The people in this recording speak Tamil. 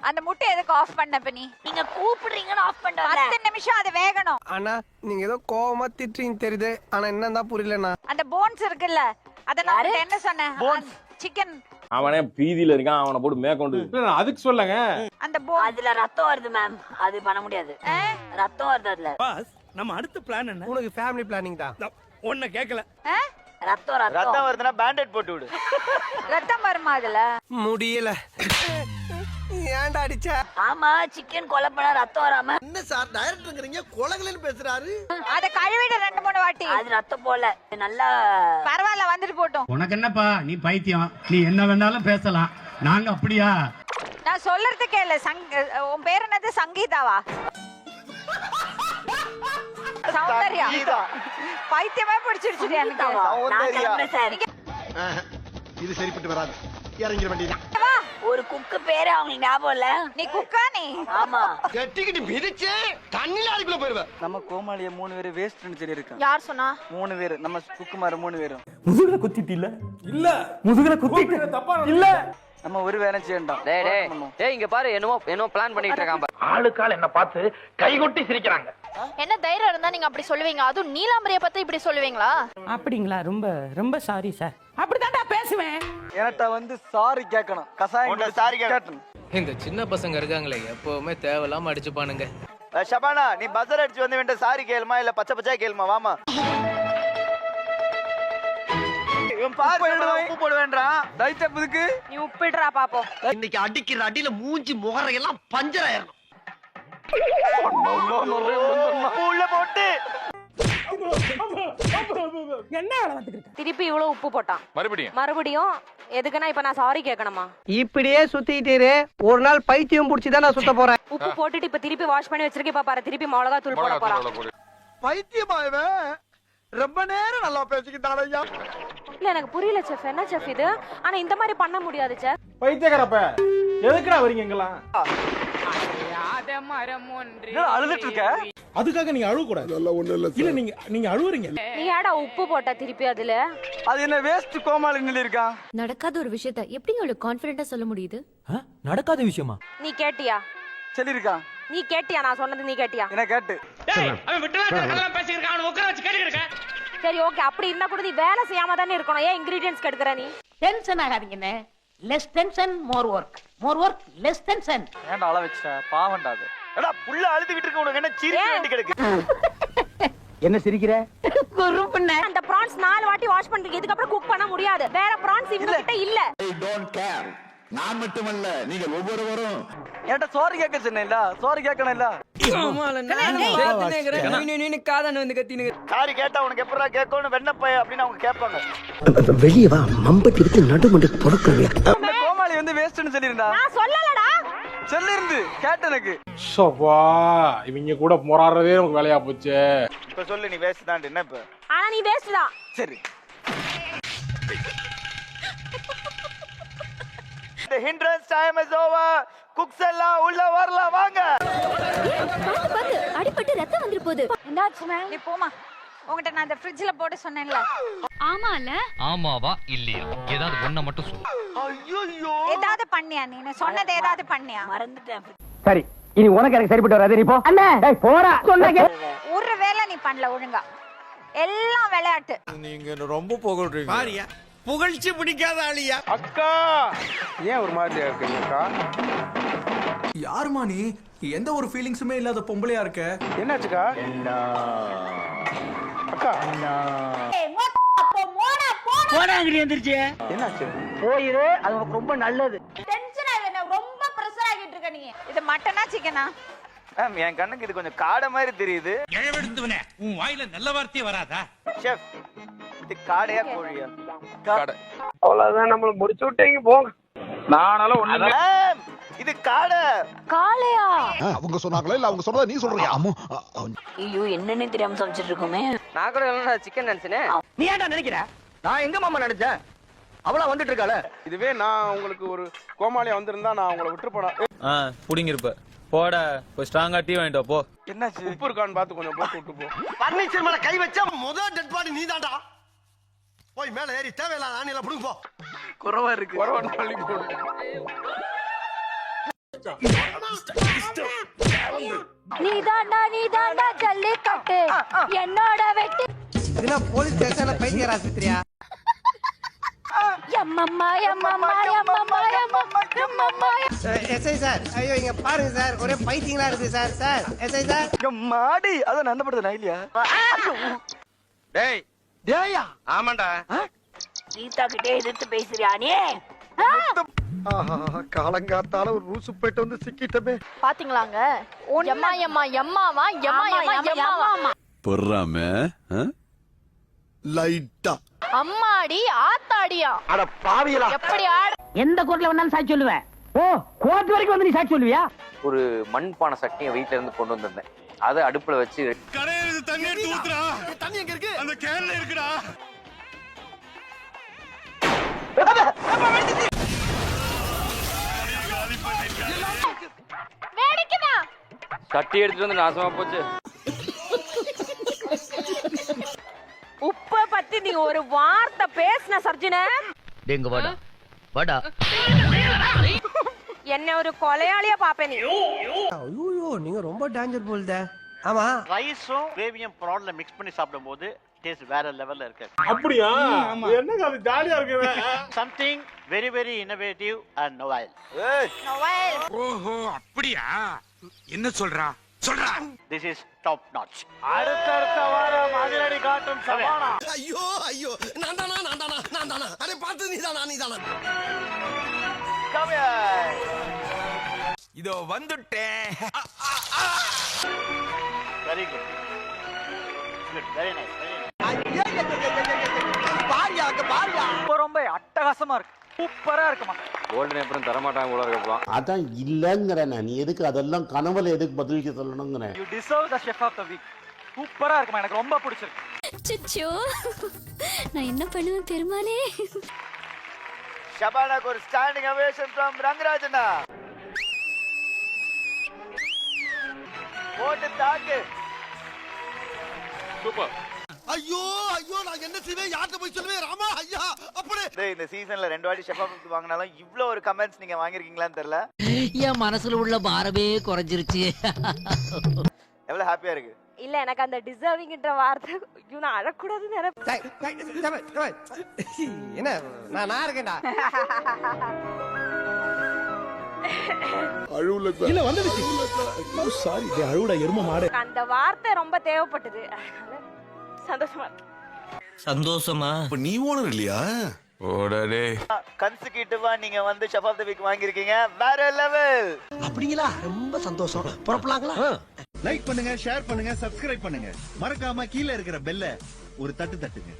அந்த முட்டை எதுக்கு ஆஃப் பண்ண இப்ப நீ நீங்க கூப்பிடுறீங்கன்னு ஆஃப் பண்றேன் பத்து நிமிஷம் அது வேகணும். அண்ணா நீங்க ஏதோ கோவமா திட்டுறீங்க தெரியுது. ஆனா என்னன்னா புரியலண்ணா. அந்த போன்ஸ் இருக்குல்ல அத நான் என்ன சொன்னேன்? சிக்கன் அவனே பீதியில இருக்கான் அவனை போட்டு மேற்கொண்டு அதுக்கு சொல்லங்க. அந்த போன் அதுல ரத்தம் வருது மேம் அது பண்ண முடியாது. ரத்தம் வருது அதுல. பாஸ் நம்ம அடுத்த பிளான் என்ன? உனக்கு ஃபேமிலி பிளானிங் தான். ஒன்ன கேட்கல ரத்தம் ரத்தம். ரத்தம் வருதுன்னா பேண்டேட் போட்டு விடு. ரத்தம் வருமா அதுல? முடியல. ஏன்டா அடிச்ச? ஆமா சிக்கன் கொலை பண்ணா ரத்தம் வராம. என்ன சார் டைரக்டருங்கிறீங்க கொலகலன்னு பேசுறாரு. அத கழுவிடு ரெண்டு மூணு வாட்டி. அது ரத்தம் போல. நல்லா பரவாயில்ல வந்துட்டு போட்டோம். உனக்கு என்னப்பா நீ பைத்தியம். நீ என்ன வேணாலும் பேசலாம். நாங்க அப்படியா? நான் சொல்றது கேளு. சங் உன் பேர் என்னது? சங்கீதாவா? சௌந்தர்யா. பைத்தியமே பிடிச்சிருச்சு எனக்கு. இது சரிப்பட்டு வராது. இறங்கிட வேண்டியதான் ஒரு குக்கு பேரு அவங்களுக்கு ஞாபகம் இல்ல. நீ குக்கா நீ? ஆமா. கட்டிக்கிட்டு மிதிச்சு தண்ணில அதுக்குள்ள போயிருவேன் நம்ம கோமாளிய மூணு பேர் வேஸ்ட்னு சொல்லி இருக்கோம் யார் சொன்னா? மூணு பேர். நம்ம குக்குமார் மூணு பேரும். முதுகுல குத்திட்டு இல்ல? இல்ல. முதுகுல குத்திட்டு தப்பா இல்ல. நம்ம ஒரு வேலை செய்யண்டோம். டேய் டேய். டேய் இங்க பாரு என்னமோ என்னமோ பிளான் பண்ணிட்டு இருக்கான் பாரு. ஆளுக்கால் என்ன பார்த்து கைகொட்டி சிரிக்கிறாங்க. என்ன தைரியம் இருந்தா நீங்க அப்படி சொல்லுவீங்க? அதுவும் நீலாம்பரிய பத்தி இப்படி சொல்லுவீங்களா? அப்படிங்களா ரொம்ப ரொம்ப சாரி சார் அப்படிதான்டா பேசுவேன். என்கிட்ட வந்து சாரி கேட்கணும். கசாயம் sorry கேட்கணும். இந்த சின்ன பசங்க இருக்காங்களே எப்பவுமே தேவையில்லாம அடிச்சுப்பானுங்க. ஷபானா நீ பஸ்ஸர் அடிச்சு வந்து வேண்ட சாரி கேளுமா இல்ல பச்சை பச்சை கேளுமா வாமா. நீ உப்பிடுறா பாப்போம். இன்னைக்கு அடிக்கிற அடியில மூஞ்சி முகரையெல்லாம் பஞ்சர் ஆயிரும் என்ன வேலை திருப்பி இவ்வளவு உப்பு போட்டான். மறுபடியும்? மறுபடியும் எதுக்குன்னா இப்ப நான் சாரி கேட்கணுமா? இப்படியே சுத்திட்டே ஒரு நாள் பைத்தியம் புடிச்சுதான் நான் சுத்த போறேன். உப்பு போட்டுட்டு இப்ப திருப்பி வாஷ் பண்ணி வச்சிருக்கேன் இப்ப பாரு திருப்பி மிளகா தூள் போட போறான். பைத்தியமா இவன்? ரொம்ப நேரம் நல்லா பேசிக்கிட்டான் ஐயா. இல்ல எனக்கு புரியல செஃப் என்ன செஃப் இது? ஆனா இந்த மாதிரி பண்ண முடியாது செஃப் பைத்தியக்காரப்ப எதுக்குடா வரீங்க இங்கெல்லாம்? அழுதுட்டு இருக்க அதுக்காக நீங்க அழுவ கூடாது இல்ல நீங்க நீங்க அழுவுறீங்க. நீ ஏடா உப்பு போட்ட திருப்பி அதுல? அது என்ன வேஸ்ட் கோமாளி நிலை இருக்கான் நடக்காத ஒரு விஷயத்த எப்படி உங்களுக்கு கான்பிடண்டா சொல்ல முடியுது? நடக்காத விஷயமா? நீ கேட்டியா? சொல்லியிருக்கான் நீ கேட்டியா? நான் சொன்னது நீ கேட்டியா? என்ன கேட்டு? சரி ஓகே அப்படி இருந்தா கூட நீ வேலை செய்யாம தானே இருக்கணும். ஏன் இன்கிரீடியன்ஸ் கெடுக்கிற நீ? Tension ஆகாதீங்கண்ணே less tension more work more work less tension ஏன்டா அள வச்சிட்ட? பாவம்டா அது. எடா புள்ள அழுதுகிட்டு இருக்க உனக்கு. என்ன சிரிக்க ஏன்? வேண்டி கிடக்கு? என்ன சிரிக்கிற? அந்த ப்ரான்ஸ் நாலு வாட்டி வாஷ் பண்றீங்க இதுக்கப்புறம் குக் பண்ண முடியாது. வேற ப்ரான்ஸ் இவங்க கிட்ட இல்ல. நான் மட்டுமல்ல நீங்க ஒவ்வொருவரும். என்கிட்ட சோறு கேட்க சொன்னேன்ல சோறு கேட்கணும் இல்ல சாரி கேட்டா உனக்கு எப்படா கேட்கணும் வெண்ணப்பைய அப்படின்னு அவங்க கேட்பாங்க. வெளியே வா மம்பட்டி எடுத்து நடுமண்டு இந்த கோமாளி வந்து வேஸ்ட்னு சொல்லியிருந்தா. நான் சொல்லலடா. சொல்லிருந்து கேட்ட எனக்கு. சோப்பா இவங்க கூட போராடுறதே நமக்கு வேலையா போச்சு. இப்ப சொல்லு நீ வேஸ்ட் தான் என்ன இப்ப? ஆனா நீ வேஸ்ட் தான். சரி. The hindrance time is over. Cooks எல்லாம் உள்ள வரலாம் வாங்க. அடிபட்டு ரத்தம் வந்துரு போகுது என்னாச்சு நீ போமா உங்ககிட்ட நான் அந்த ஃப்ரிட்ஜ்ல போட்டு சொன்னேன்ல ஆமால. ஆமாவா இல்லையா? ஏதாவது ஒண்ண மட்டும் சொல்லு. ஐயோ ஏதாவது பண்ணியா நீ? சொன்னது ஏதாவது பண்ணியா? மறந்துட்டேன். சரி இனி உனக்கு எனக்கு சரிப்பட்டு வராது. நீ போ. டேய், போடா. சொன்ன ஒரு வேலை நீ பண்ணல ஒழுங்கா. எல்லாம் விளையாட்டு. நீங்க ரொம்ப புகழ்றீங்க. பாரியா? புகழ்ச்சி பிடிக்காத ஆளியா? அக்கா! ஏன் ஒரு மாதிரி இருக்கீங்க அக்கா? யாருமா நீ? எந்த ஒரு ஃபீலிங்ஸுமே இல்லாத பொம்பளையா இருக்க? என்னாச்சுக்கா? அக்கா. போடாங்கடி எந்திரிச்சு? என்னாச்சு? போயிரு அது உனக்கு ரொம்ப நல்லது. டென்ஷன் ஆகுது ரொம்ப பிரஷர் ஆகிட்டு இருக்க நீ. இது மட்டனா சிக்கனா மேம் என் கண்ணுக்கு இது கொஞ்சம் காடை மாதிரி தெரியுது. இழவெடுத்துவனே உன் வாயில நல்ல வார்த்தையே வராதா? ஷெஃப் இது காடையா கோழியா? காடை. அவ்வளவுதான் நம்மள முடிச்சு விட்டீங்க போங்க. நானால ஒண்ணு இது காடை. காளையா? அவங்க சொன்னாங்களா? இல்ல அவங்க சொன்னதா நீ சொல்றியா? அம்மு ஐயோ என்னன்னே தெரியாம சமைச்சிட்டு இருக்கோமே. நான் கூட என்ன சிக்கன் நினைச்சேனே. நீ ஏன்டா நினைக்கிற? நான் எங்க மாமா நினைச்சேன்? அவளா வந்துட்டு இருக்காள. இதுவே நான் உங்களுக்கு ஒரு கோமாளியா வந்திருந்தா நான் உங்களை விட்டு போனா புடிங்கிருப்ப. போட போய் ஸ்ட்ராங்கா டீ வாங்கிட்டு போ. என்னாச்சு? உப்பு இருக்கான்னு பார்த்து கொஞ்சம் போட்டு விட்டு போ. பர்னிச்சர் மேல கை வச்சா முதல் டெட் பாடி நீதான்டா. போய் மேல ஏறி தேவையில்லாத ஆணியில புடுங்க போ. குறவா இருக்கு. ஒரு நாளைக்கு போடு நீதாண்டா நீதாண்டா ஜல்லிக்கட்டு. என்னோட வெட்டி இதுனா போலீஸ் ஸ்டேஷன்ல பைத்தியர் ஆஸ்பத்திரியா எஸ்ஐ சார் ஐயோ இங்க பாருங்க சார் ஒரே பைத்தியங்களா இருக்கு சார் சார். SI sir. மாடி அதான் அந்த படத்தை நான் இல்லையா? டேய் டேயா! ஆமாண்டா. கீதா கிட்டே எதிர்த்து பேசுறியா நீ? காலங்காத்தால ஒரு ரூசு போயிட்டு வந்து சிக்கிட்டமே. பாத்தீங்களாங்க? எம்மா எம்மா எம்மாவா எம்மா எம்மா எம்மாவா பொறாம லைட்டா. அம்மாடி ஆத்தாடியா? அட பாவியலா எப்படி ஆட? எந்த கோர்ட்ல வேணாலும் சாட்சி சொல்லுவேன். ஓ கோர்ட் வரைக்கும் வந்து நீ சாட்சி சொல்லுவியா? ஒரு மண் பானை சட்டியை வீட்ல இருந்து கொண்டு வந்திருந்தேன். அதை அடுப்புல வச்சு தண்ணி எடுத்து ஊத்துறா. கேன்ல இருக்குடா. சட்டி எடுத்துட்டு வந்து நாசமா போச்சு. உப்ப பத்தி நீ ஒரு வார்த்தை பேசின சர்ஜுன. எங்க வாடா. வாடா. என்ன ஒரு கொலையாளியா பாப்ப நீ. ஐயோ நீங்க ரொம்ப டேஞ்சர் போல்தே. ஆமா. ரைஸும் கிரேவியும் ப்ரான்ல மிக்ஸ் பண்ணி சாப்பிடும்போது டேஸ்ட் வேற லெவல்ல இருக்கு. அப்படியா? என்னங்க அது ஜாலியா இருக்கு something very very innovative and novel ஓஹோ அப்படியா? என்ன சொல்றா? சொல்றா. திஸ் இஸ் டாப் நாட்ச் அடுத்தடுத்த வாரம் அதிரடி காட்டும் சவானா ஐயோ ஐயோ. நான் தானா நான் தானா நான் தானா அரே பார்த்து நீ தானா நீ தானா இதோ வந்துட்டேன். Very good good very nice ரொம்ப ரொம்ப அட்டகாசமா இருக்கு. சூப்பரா இருக்குமா கோல்டன் அப்புறம் தரமாட்டாங்க போல இருக்கலாம் அதான் இல்லங்கிறேன் நீ எதுக்கு அதெல்லாம் கனவுல எதுக்கு பதிலுக்கு சொல்லணுங்கிறேன் you deserve the chef of the week சூப்பரா இருக்குமா எனக்கு ரொம்ப பிடிச்சிருக்கு. சிச்சோ நான் என்ன பண்ணுவேன் பெருமாளே? ஷபானாக்கு ஒரு ஸ்டாண்டிங் அவேஷன் ஃப்ரம் ரங்கராஜனா போட்டு தாக்கு. சூப்பர் ஐயோ ஐயோ நான் என்ன செய்வேன்? யார்கிட்ட போய் சொல்லுவேன் ராமா ஐயா அப்படி இந்த சீசன்ல ரெண்டு வாட்டி ஷெஃப் ஆஃப் வாங்கினாலும் இவ்ளோ ஒரு கமெண்ட்ஸ் நீங்க வாங்கிருக்கீங்களான்னு தெரியல. என் மனசுல உள்ள பாரமே குறைஞ்சிருச்சு. எவ்வளவு ஹாப்பியா இருக்கு? இல்ல எனக்கு அந்த டிசர்விங்ன்ற வார்த்தை ஐயோ நான் அழக்கூடாதுன்னு நினைப்பேன். என்ன நான் நான் இருக்கேன்டா. அழுவுல இல்ல வந்துடுச்சு. சாரி அழுவுடா எரும மாடு. அந்த வார்த்தை ரொம்ப தேவைப்பட்டது. சந்தோஷமா இருக்கு. சந்தோஷமா? இப்ப நீ ஓனர் இல்லையா? ஓடடே கன்சிக்யூட்டிவா நீங்க வந்து ஷெஃப் ஆஃப் த வீக் வேற லெவல் அப்படிங்களா? ரொம்ப சந்தோஷம். புறப்படலாங்களா? லைக் பண்ணுங்க ஷேர் பண்ணுங்க சப்ஸ்கிரைப் பண்ணுங்க. மறக்காம கீழே இருக்கிற பெல்ல ஒரு தட்டு தட்டுங்க.